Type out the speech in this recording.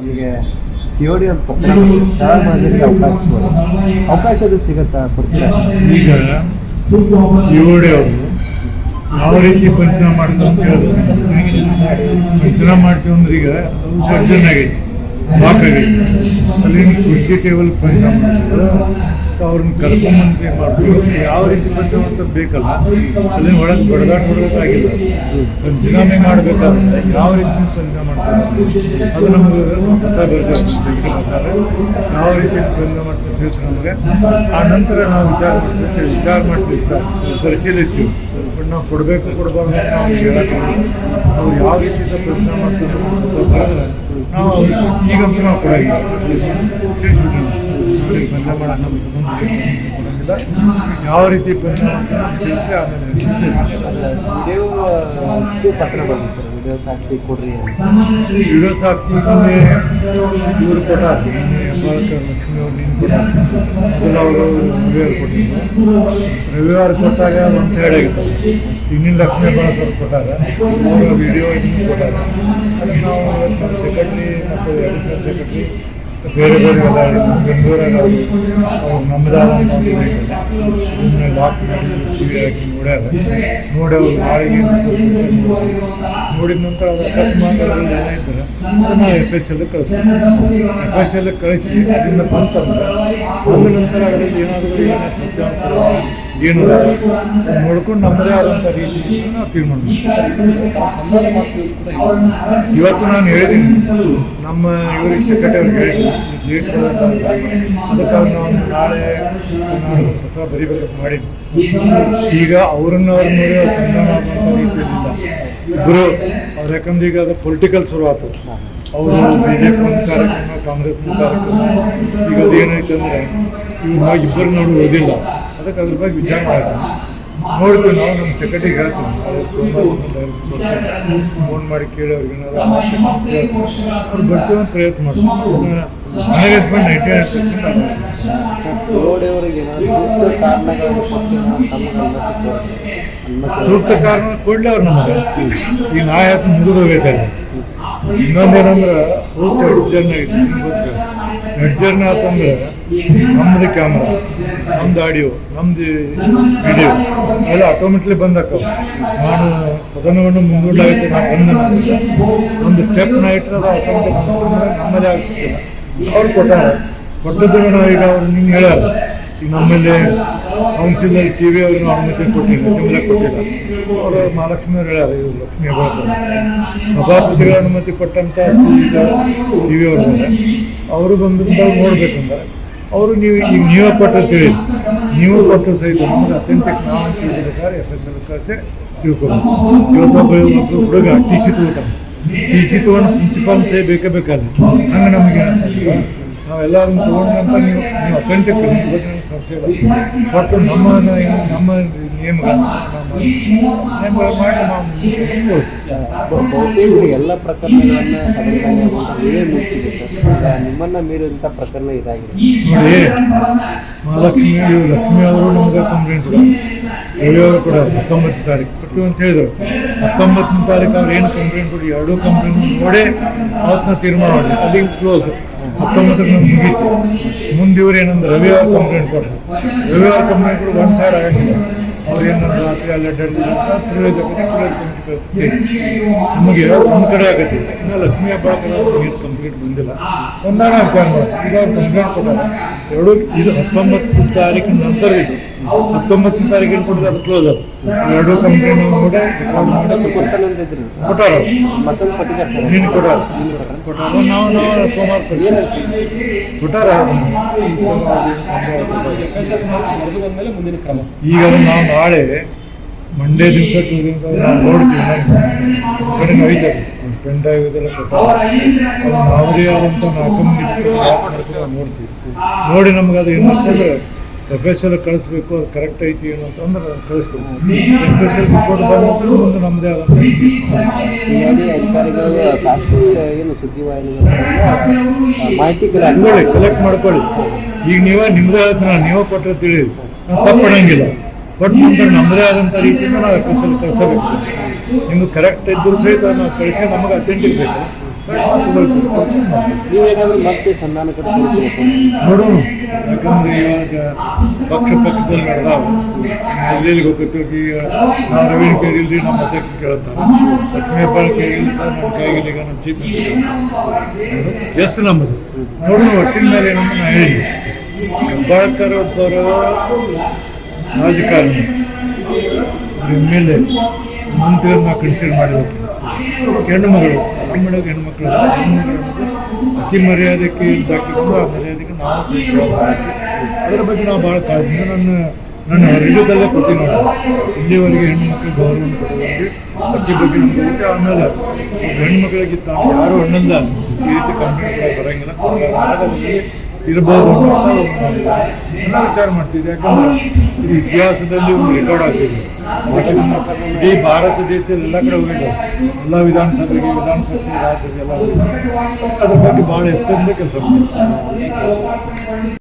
ನಮಗೆ C O D ಒಂದು ಪತ್ರ ಸ್ಥಳ ಮಾದರಿಗೆ ಅವಕಾಶ ಕೊಡಿ. ಅವಕಾಶ ಅದು ಸಿಗುತ್ತಾ? ಸಿ ಈಗ ಡಿ ಅವರು ಯಾವ ರೀತಿ ಪಂಚನ ಮಾಡ್ತಾರೆ ಪಂಚನಾಮ ಮಾಡ್ತೀವಿ ಅಂದ್ರೆ ಈಗ ಅದು ಸರ್ಜನ್ ಆಗೈತಿ ಬಾಕ್ ಆಗೈತಿ. ಅಲ್ಲಿ ಕುರ್ಚಿ ಟೇಬಲ್ ಪಂಚನ ಮಾಡಿಸಿದ್ರು ಅವ್ರನ್ನ ಕರ್ಕೊಂಬಂದು ಮಾಡ್ಬೋದು ಯಾವ ರೀತಿ ಪಂಚನಾಮ ಅಂತ ಬೇಕಲ್ಲ. ಅಲ್ಲಿ ಒಳಗೆ ಬಡದಾಟ ಹೊಡೆದಾಗಿಲ್ಲ ಪಂಚನಾಮೆ ಮಾಡಬೇಕಾದ್ರೆ ಯಾವ ರೀತಿ ಪಂಚ ಮಾಡ್ತಾರೆ ಅದು ನಮ್ಗೆ ಬರ್ತಾರೆ ಯಾವ ರೀತಿ ಪಂಚ ಮಾಡ್ತಾರೆ ತಿಳಿಸಿ ನಮಗೆ. ಆ ನಂತರ ನಾವು ವಿಚಾರ ಮಾಡ್ತೀವಿ. ವಿಚಾರ ಮಾಡ್ತಿರ್ತಾರೆ ಪರಿಶೀಲಿಸ್ತೀವಿ ಬಟ್ ನಾವು ಕೊಡಬೇಕು, ಕೊಡಬಾರ್ದು ಅಂತ ನಾವು ಹೇಳಕ್ಕೆ ಅವ್ರು ಯಾವ ರೀತಿ ಪ್ರಯತ್ನ ಮಾಡ್ತಾರೆ ನಾವು ಈಗಂತೂ ನಾವು ಕೊಡೋಂಗಿಲ್ಲ ತಿಳಿಸ್ಬಿಟ್ಟು ಯಾವ ರೀತಿ ತಿಳಿಸಿದ್ರೆ ಆಮೇಲೆ ಪತ್ರ ಬಂದಿದೆ ಸರ್ ವಿಡಿಯೋ ಸಾಕ್ಷಿ ಕೊಡ್ರಿ ವಿಡಿಯೋ ಸಾಕ್ಷಿ ಇವರು ಕೊಟ್ಟ ಲಕ್ಷ್ಮಿ ಅವ್ರು ನೀನು ಮೊದಲು ಅವರು ರವಿವಾರ ಕೊಟ್ಟಿದ್ರು. ರವಿವಾರ ಕೊಟ್ಟಾಗ ಒಂದು ಸೈಡ್ ಆಗಿತ್ತು. ಇನ್ನಿನ ಲಕ್ಷ್ಮಿ ಬಾಳಕವ್ರು ಕೊಟ್ಟಾರ ಅವರ ವಿಡಿಯೋ ಇನ್ನೂ ಕೊಟ್ಟಾರ ಅದನ್ನು ನಾವು ಸೆಕ್ರೆಟ್ರಿ ಮತ್ತು ಎಡಿಷನಲ್ ಸೆಕ್ರೆಟ್ರಿ ಬೇರೆ ಬೇರೆ ಎಲ್ಲ ಬೆಂಗಳೂರಾಗ ಅವರು ನಮ್ಮದಾದಂಥ ಒಂದು ವೆಹಿಕಲ್ ಲಾಕ್ ಮಾಡಿ ಹಾಕಿ ನೋಡ್ಯಾರ ನೋಡಿ ಅವ್ರು ನಾಳೆಗೆ ನೋಡಿದ ನಂತರ ಅದು ಅಕಸ್ಮಾತ್ ಅದರಲ್ಲಿ ಏನೋ ಇದ್ರೆ ನಾವು ಎಫ್ ಎಸ್ ಎಲ್ ಕಳಿಸ್ತೀವಿ ಎಫ್ ಎಸ್ ಎಲ್ ಕಳಿಸಿ ಅದರಿಂದ ಬಂತಂದ್ರೆ ಬಂದ ನಂತರ ಅದರಲ್ಲಿ ಏನಾದರೂ ಏನೋ ಸತ್ಯಾಂಶ ಏನು ನೋಡ್ಕೊಂಡು ನಮ್ಮದೇ ಆದಂಥ ರೀತಿ ನಾವು ತೀರ್ಮಾನ ಸಂಧಾನ ಮಾಡ್ತೀವಿ ಅಂತ ಕೂಡ. ಇವತ್ತು ನಾನು ಹೇಳಿದ್ದೀನಿ ನಮ್ಮ ಇವರು ಸೆಕ್ರೆಟರಿ ಅವ್ರಿಗೆ ಹೇಳಿದ್ದೀನಿ ಡೇಟ್ ಅದಕ್ಕೆ ಅವ್ರು ನಾವು ನಾಳೆ ನಾಳೆ ಪತ್ರ ಬರಿಬೇಕಂತ ಮಾಡಿ ಈಗ ಅವ್ರನ್ನ ಅವ್ರು ನೋಡಿ ಅವ್ರು ಚಂದನ ಆಗುವಂಥ ರೀತಿಯಲ್ಲಿಲ್ಲ. ಇಬ್ಬರು ಅವ್ರು ಯಾಕಂದ್ರೆ ಈಗ ಅದು ಪೊಲಿಟಿಕಲ್ ಶುರು ಆಯ್ತು ಅವರು ಬಿ ಜೆ ಪಿ ಒಂದು ಕಾರ್ಯಕ್ರಮ ಕಾಂಗ್ರೆಸ್ ಒಂದು ಕಾರ್ಯಕ್ರಮ ಈಗ ಅದೇನೈತೆ ಅಂದರೆ ಇವ್ರ ಇಬ್ಬರು ನೋಡಿ ಓದಿಲ್ಲ. ಅದಕ್ಕೆ ಅದ್ರ ಬಗ್ಗೆ ವಿಚಾರ ಮಾಡ್ತೀನಿ. ನೋಡ್ತೀವಿ ನಾವು ನಮ್ಮ ಸೆಕ್ರೆಟರಿಗೆ ಹೇಳ್ತೀವಿ ನಾಳೆ ಸೋಮವಾರ ಫೋನ್ ಮಾಡಿ ಕೇಳಿ ಅವ್ರಿಗೆ ಏನಾದ್ರು ಅವ್ರು ಬರ್ತೀವಿ ಅಂತ ಪ್ರಯತ್ನ ಮಾಡ್ತೀವಿ ನೈಂಟಿ ನೈನ್ ಪರ್ಸೆಂಟ್ ಸೂಕ್ತ ಕಾರಣ ಕೊಡ್ಲಿ ಅವ್ರು ನಮ್ಗೆ. ಈಗ ನಾ ಯಾಕೆ ಮುಗಿದೋಗೈತಲ್ಲ ಇನ್ನೊಂದೇನಂದ್ರೆ ರೂಲ್ಸ್ ಎಡ್ಜರ್ನ್ ಐತಿ ಎಡ್ಜರ್ನ್ ಅಂತಂದ್ರೆ ನಮ್ಮದು ಕ್ಯಾಮ್ರಾ ನಮ್ದು ಆಡಿಯೋ ನಮ್ದು ವಿಡಿಯೋ ಎಲ್ಲ ಆಟೋಮೆಟ್ಲಿ ಬಂದಾಕವು ನಾನು ಸದನವನ್ನು ಮುಂದೂಡಾಗುತ್ತೆ ನಾನು ಬಂದ ಒಂದು ಸ್ಟೆಪ್ ನಾ ಇಟ್ಟರೆ ಅದು ಆಟೋಮೆಟಿಕ್ ನಮ್ಮದೇ ಆಗಿಸ್ತಿಲ್ಲ ಅವ್ರು ಕೊಟ್ಟಾರ. ಕೊಟ್ಟದ್ದನ್ನು ನಾವು ಈಗ ಅವ್ರು ನಿಮ್ಗೆ ಹೇಳ್ಯಾರ. ಈಗ ನಮ್ಮಲ್ಲಿ ಕೌನ್ಸಿಲರ್ ಟಿ ವಿ ಅವ್ರನ್ನ ಅನುಮತಿ ಕೊಟ್ಟಿಲ್ಲ ಅಸೆಂಬ್ಲಿ ಕೊಟ್ಟಿಲ್ಲ. ಅವರು ಮಹಾಲಕ್ಷ್ಮಿ ಅವ್ರು ಹೇಳ್ಯಾರ ಇದು ಲಕ್ಷ್ಮೀ ಸಭಾಪತಿಗಳ ಅನುಮತಿ ಕೊಟ್ಟಂತ ಟಿ ವಿ ಅವರು ಅವರು ಬಂದಿರ್ತಾವೆ ನೋಡ್ಬೇಕಂದ್ರೆ ಅವರು ನೀವು ಈಗ ನೀವೇ ಕೊಟ್ಟರೆ ತಿಳಿ ನೀವು ಕೊಟ್ಟು ಸಹಿತ ನಮಗೆ ಅಥೆಂಟಿಕ್ ನಾವು ಅಂತ ತಿಳ್ಬೇಕಾದ್ರೆ ಎಸ್ ಎಸ್ ಎಲ್ ಕಳಿಸಿ ತಿಳ್ಕೊಬೇಕು. ಇವತ್ತೊಬ್ಬ ಒಬ್ಬ ಹುಡುಗ ಟಿ ಸಿ ತಗೋತಾನೆ. ಟಿ ಸಿ ತೊಗೊಂಡು ಪ್ರಿನ್ಸಿಪಾಲ್ ಸೇ ಬೇಕೇ ಬೇಕಾದ್ರೆ. ಹಂಗೆ ನಮಗೆ ನಾವೆಲ್ಲ ಅದನ್ನು ತೊಗೊಂಡಂತ ನೀವು ನೀವು ಅಥೆಂಟಿಕ್ ಸಂಶಯ ಇಲ್ಲ ನಮ್ಮ ನಮ್ಮ ನಿಯಮಗಳು ನಮ್ಮ ನಿಯಮಗಳು ಮಾಡಿ ನಾವು. ಬಹುತೇಕ ಎಲ್ಲ ಪ್ರಕರಣಗಳನ್ನ ನೀವೇ ಮುಗಿಸಿದೆ ಸರ್. ನಿಮ್ಮನ್ನು ಮೀರಿದಂಥ ಪ್ರಕರಣ ಇದಾಗಿದೆ. ನೋಡಿ ಮಹಾಲಕ್ಷ್ಮಿ ಲಕ್ಷ್ಮಿ ಅವರು ನಮ್ಗೆ ಕಂಪ್ಲೇಂಟ್ ಕೊಡೋರು ಕೂಡ ಹತ್ತೊಂಬತ್ತು ತಾರೀಕು ಕೊಟ್ಟು ಅಂತ ಹೇಳಿದ್ರು. ಹತ್ತೊಂಬತ್ತನೇ ತಾರೀಕು ಅವ್ರು ಏನು ಕಂಪ್ಲೇಂಟ್ ಕೊಡಿ ಎರಡೂ ಕಂಪ್ಲೇಂಟ್ ನೋಡಿ ಅವತ್ತನ್ನ ತೀರ್ಮಾನ ಮಾಡಿ ಅಲ್ಲಿ ಕ್ಲೋಸ್ ಹತ್ತೊಂಬತ್ತಕ್ಕೆ ನಮ್ಗೆ ಮುಗೀತು. ಮುಂದೆ ಇವ್ರು ಏನಂದ್ರೆ ರವಿ ಅವ್ರು ಕಂಪ್ಲೇಂಟ್ ಕೊಟ್ಟರು ರವಿ ಅವ್ರ ಕಂಪ್ಲೇಂಟ್ ಕೂಡ ಒಂದು ಸೈಡ್ ಆಗಂಗಿಲ್ಲ. ಅವ್ರು ಏನಂದ್ರೆ ರಾತ್ರಿ ಅಲ್ಲಿ ಅಡ್ಡಾಡಿದ್ರು ಅಂತ ತಿಳಿಯೋದಾಗತ್ತೆ ಕ್ಲಿಯರ್ ಕಮಿಟಿ ನಮಗೆ ಒಂದು ಕಡೆ ಆಗುತ್ತೆ. ಇನ್ನು ಲಕ್ಷ್ಮೀ ಹಬ್ಬ ನೀರು ಕಂಪ್ಲೀಟ್ ಬಂದಿಲ್ಲ. ಒಂದಾನ ವಿಚಾರ ಮಾಡೋದು ಈಗ ಕಂಪ್ಲೇಂಟ್ ಕೊಟ್ಟಾರ ಎರಡು, ಇದು ಹತ್ತೊಂಬತ್ತು ತಾರೀಕಿನ ನಂತರ ಇದು. ಹತ್ತೊಂಬತ್ತನೇ ತಾರೀಕಿನ ಕೊಟ್ಟಿದ್ದು, ಅದು ಕ್ಲೋಸ್ ಅದು. ಎರಡು ಕಂಪ್ಲೇಂಟ್ ಕೂಡ ಮಾಡಿ ಕೊಡ್ತಾನಂತಿದ್ರು ಕೊಟ್ಟಾರ ನೀನು ಕೊಟ್ಟಾರ ಕೊಟ್ಟಾರ ನಾವು ನಾವು ಸೋಮವಾರ. ಕೊಟ್ಟಾರ ಈಗ ನಾವು ನಾಳೆ ಮಂಡೇ ದಿವಸ ಟೂ ದಿವಸ ನಾವು ನೋಡ್ತೀವಿ ಕಡೆ ಪೆನ್ ಡ್ರೈವ್ ಇದೆಲ್ಲ ಕೊಟ್ಟಾರ ಅದು ನಾವದೇ ಆದಂಥ ನಾಲ್ಕು ಮಂದಿ ನೋಡ್ತೀವಿ. ನೋಡಿ ನಮ್ಗೆ ಅದು ಏನಂತಂದ್ರೆ ಎಫ್ ಎಸ್ ಎಲ್ ಕಳಿಸ್ಬೇಕು ಅದು ಕರೆಕ್ಟ್ ಐತಿ ಏನು ಅಂತಂದ್ರೆ ಅದನ್ನ ಕಳಿಸ್ಬೇಕು. ಎಫ್ ಎಸ್ ಎಲ್ ರಿಪೋರ್ಟ್ ಬಂದ ಒಂದು ಮುಂದೆ ನಮ್ಮದೇ ಆದಂಥ ಐ ಅಧಿಕಾರಿಗಳು ಖಾಸಗಿ ಏನು ಸುದ್ದಿವಾಹಿನಿಗಳಿಂದ ಮಾಹಿತಿ ತಗೊಳ್ಳಿ ಕಲೆಕ್ಟ್ ಮಾಡ್ಕೊಳ್ಳಿ. ಈಗ ನೀವೇ ನಿಮ್ದೇ ಆದ ನೀವೇ ಕೊಟ್ಟರೆ ತಿಳಿಯಿರಿ ನಾವು ತಪ್ಪಣಂಗಿಲ್ಲ. ಬಟ್ ನಂತರ ನಮ್ಮದೇ ಆದಂಥ ರೀತಿಯಿಂದ ನಾವು ಎಫ್ ಎಸ್ ಎಲ್ ಕಳಿಸಬೇಕು. ನಿಮ್ಗೆ ಕರೆಕ್ಟ್ ಇದ್ದರೂ ಸಹಿತ ನಾವು ಕಳಿಸಿ ನಮಗೆ ಅಥೆಂಟಿಕ್ ಬೇಕು. ನೋಡೋಣ. ಯಾಕಂದ್ರೆ ಇವಾಗ ಪಕ್ಷ ಪಕ್ಷದಲ್ಲಿ ನಡೆದಾವ ಎಲ್ಲೆಲ್ಲಿಗೆ ಹೋಗುತ್ತೆ ಈಗ ರವೀಣ್ ಕೇರಿಲ್ರಿ ನಮ್ಮ ಅಧ್ಯಕ್ಷ ಕೇಳ್ತಾರೆ. ಲಕ್ಷ್ಮೀ ಹೆಬ್ಬಾಳ್ ಕೇರಿಲ್ಲ ಸರ್, ನಮ್ಮ ಕೈಗಿಲ್ಲ ಈಗ ನಮ್ಮ ಚೀಫ್ ಮಿನಿಸ್ಟರ್ ಎಸ್ ನಮ್ಮದು. ನೋಡೋಣ, ಒಟ್ಟಿನ ಮೇಲೆ ನಮ್ಮ ನಾ ಹೇಳಿ. ಹೆಬ್ಬಾಳ್ಕರ್ ಒಬ್ಬರು ರಾಜಕಾರಣಿ. M L A. ಮಂತ್ರಿಯನ್ನ ಕನ್ಸಿಡರ್ ಮಾಡಿರೋದು. ಹೆಣ್ಣು ಮಗಳು ಹೆಣ್ಣು ಮಕ್ಕಳು ಅತಿ ಮರ್ಯಾದಕ್ಕೆ ಇದ್ದಾಕಿಕೊಂಡು ಆ ಮರ್ಯಾದೆಗೆ ನಾವು ಅದರ ಬಗ್ಗೆ ನಾವು ಭಾಳ ಕಾಳಜಿ. ನನ್ನ ನನ್ನ ಹೊರಗದಲ್ಲೇ ಪ್ರತಿ ನೋಡಿ. ಇಲ್ಲಿವರೆಗೆ ಹೆಣ್ಮಕ್ಳಿಗೆ ಗೌರವ ಕೊಟ್ಟಿದ್ದೀವಿ. ಅಕ್ಕಿ ಬಗ್ಗೆ ಗೊತ್ತೆ ಆಮೇಲೆ ಹೆಣ್ಮಕ್ಳಿಗೆ ತಾನು ಯಾರು ಹಣ್ಣಲ್ಲ ಈ ರೀತಿ ಕಂಪ್ಲೇಂಟ್ಗಳು ಬರೋಂಗಿಲ್ಲ. ಕೊಡಲಾರದಲ್ಲಿ ಇರ್ಬೋದು ಅಂತ ಎಲ್ಲ ವಿಚಾರ ಮಾಡ್ತಿದ್ದೆ. ಯಾಕಂದ್ರೆ ಇತಿಹಾಸದಲ್ಲಿ ಒಂದು ರೆಕಾರ್ಡ್ ಆಗ್ತಿದೆ ಯಾಕಂದ್ರೆ ಇಡೀ ಭಾರತ ದೇಶದಲ್ಲಿ ಎಲ್ಲ ಕಡೆ ಹೋಗಿದ್ದಾರೆ ಎಲ್ಲ ವಿಧಾನಸಭೆಗೆ ವಿಧಾನ ಪರಿಷತ್ ರಾಜ್ಯಸಭೆ ಎಲ್ಲ ಅದ್ರ ಬಗ್ಗೆ ಭಾಳ ಎತ್ತರಿಂದ ಕೆಲಸ